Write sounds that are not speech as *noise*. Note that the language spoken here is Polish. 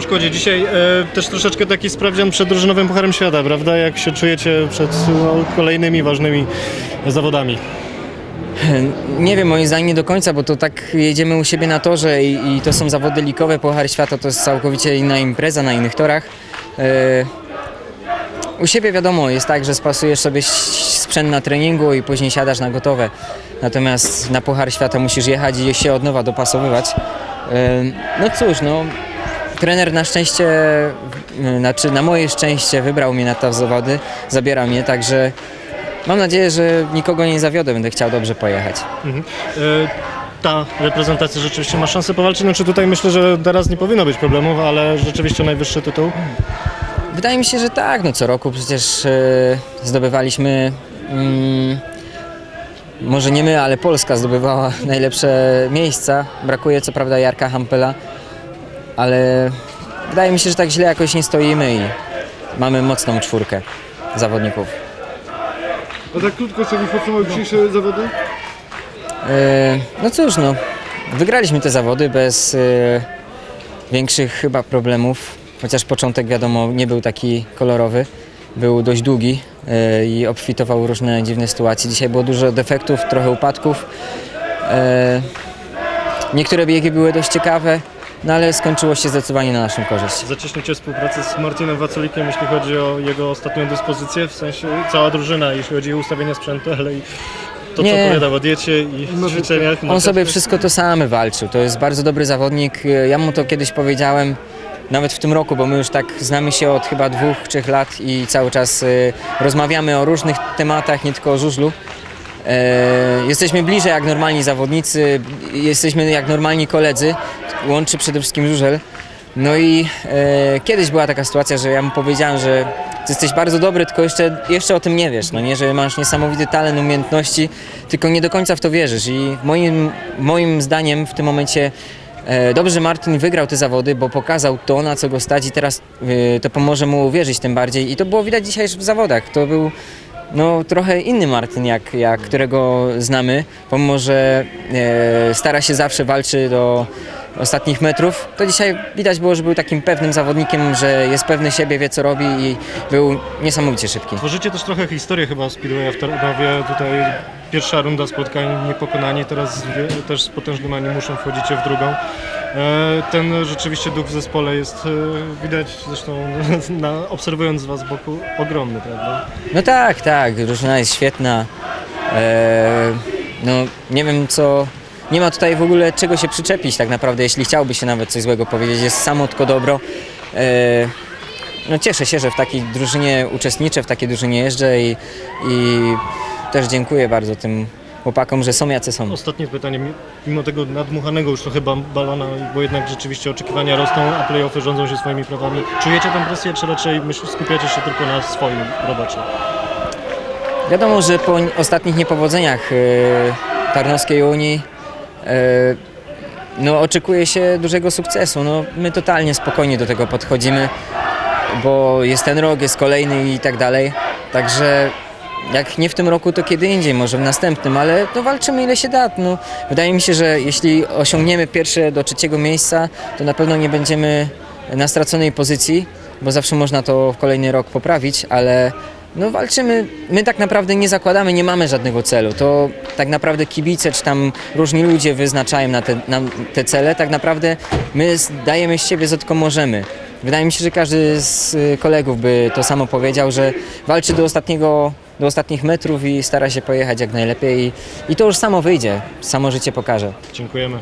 Szymon Szkodzie, dzisiaj e, też troszeczkę taki sprawdzian przed drużynowym Pucharem Świata, prawda? Jak się czujecie przed no, kolejnymi ważnymi zawodami? Nie wiem, moim zdaniem nie do końca, bo to tak jedziemy u siebie na torze i, i to są zawody likowe, Puchar Świata to jest całkowicie inna impreza na innych torach. E, u siebie wiadomo, jest tak, że spasujesz sobie sprzęt na treningu i później siadasz na gotowe. Natomiast na Puchar Świata musisz jechać i się od nowa dopasowywać. E, no cóż, no trener na szczęście, znaczy na moje szczęście wybrał mnie na te zawody, zabiera mnie, także mam nadzieję, że nikogo nie zawiodę, będę chciał dobrze pojechać. Mhm. E, ta reprezentacja rzeczywiście ma szansę powalczyć, znaczy tutaj myślę, że teraz nie powinno być problemów, ale rzeczywiście najwyższy tytuł. Wydaje mi się, że tak. No co roku przecież e, zdobywaliśmy. Mm, może nie my, ale Polska zdobywała *laughs* najlepsze miejsca. Brakuje co prawda Jarka Hampela, ale wydaje mi się, że tak źle jakoś nie stoimy i mamy mocną czwórkę zawodników. A tak krótko sobie podsumować dzisiejsze zawody? E, No cóż, no, wygraliśmy te zawody bez e, większych chyba problemów, chociaż początek wiadomo nie był taki kolorowy, był dość długi e, i obfitował różne dziwne sytuacje. Dzisiaj było dużo defektów, trochę upadków. Niektóre biegi były dość ciekawe, no ale skończyło się zdecydowanie na naszą korzyść. Zacieśnicie współpracę z Martinem Waculikiem, jeśli chodzi o jego ostatnią dyspozycję, w sensie cała drużyna, jeśli chodzi o ustawienie sprzętu, *laughs* ale i to, co Nie. opowiadał o diecie i ćwiczeniach. On sobie wszystko to sam walczył. To jest bardzo dobry zawodnik. Ja mu to kiedyś powiedziałem, nawet w tym roku, bo my już tak znamy się od chyba dwóch, trzech lat i cały czas y, rozmawiamy o różnych tematach, nie tylko o żużlu. E, jesteśmy bliżej jak normalni zawodnicy, jesteśmy jak normalni koledzy, łączy przede wszystkim żużel. No i e, kiedyś była taka sytuacja, że ja mu powiedziałem, że ty jesteś bardzo dobry, tylko jeszcze, jeszcze o tym nie wiesz, no nie, że masz niesamowity talent, umiejętności, tylko nie do końca w to wierzysz. I moim, moim zdaniem w tym momencie e, dobrze, Martin wygrał te zawody, bo pokazał to, na co go stać i teraz e, to pomoże mu uwierzyć tym bardziej. I to było widać dzisiaj w zawodach, to był no, trochę inny Martin, jak, jak którego znamy, pomimo, że e, stara się zawsze walczy do ostatnich metrów, to dzisiaj widać było, że był takim pewnym zawodnikiem, że jest pewny siebie, wie co robi i był niesamowicie szybki. Tworzycie też trochę historię chyba Speedwaya w Tarnowie. Tutaj pierwsza runda spotkań niepokonani, teraz też z potężnym animuszem wchodzicie w drugą. E, Ten rzeczywiście duch w zespole jest e, widać zresztą *laughs* na, obserwując was z boku ogromny, prawda? No tak, tak, drużyna jest świetna. E, no nie wiem co, nie ma tutaj w ogóle czego się przyczepić tak naprawdę, jeśli chciałby się nawet coś złego powiedzieć, jest samo tylko dobro. E, no cieszę się, że w takiej drużynie uczestniczę, w takiej drużynie jeżdżę i, i też dziękuję bardzo tym chłopakom, że są jacy są. Ostatnie pytanie, mi- mimo tego nadmuchanego już trochę balona, bo jednak rzeczywiście oczekiwania rosną, a playoffy rządzą się swoimi prawami. Czujecie tę presję, czy raczej skupiacie się tylko na swoim robocie? Wiadomo, że po ostatnich niepowodzeniach e, Tarnowskiej Unii no, oczekuje się dużego sukcesu. No, my totalnie spokojnie do tego podchodzimy, bo jest ten rok, jest kolejny i tak dalej. Także jak nie w tym roku, to kiedy indziej, może w następnym, ale no, walczymy ile się da. No, wydaje mi się, że jeśli osiągniemy pierwsze do trzeciego miejsca, to na pewno nie będziemy na straconej pozycji, bo zawsze można to w kolejny rok poprawić, ale no walczymy, my tak naprawdę nie zakładamy, nie mamy żadnego celu. To tak naprawdę kibice czy tam różni ludzie wyznaczają na te, na te cele. Tak naprawdę my dajemy z siebie co tylko możemy. Wydaje mi się, że każdy z y, kolegów by to samo powiedział, że walczy do ostatniego, do ostatnich metrów i stara się pojechać jak najlepiej i, i to już samo wyjdzie, samo życie pokaże. Dziękujemy.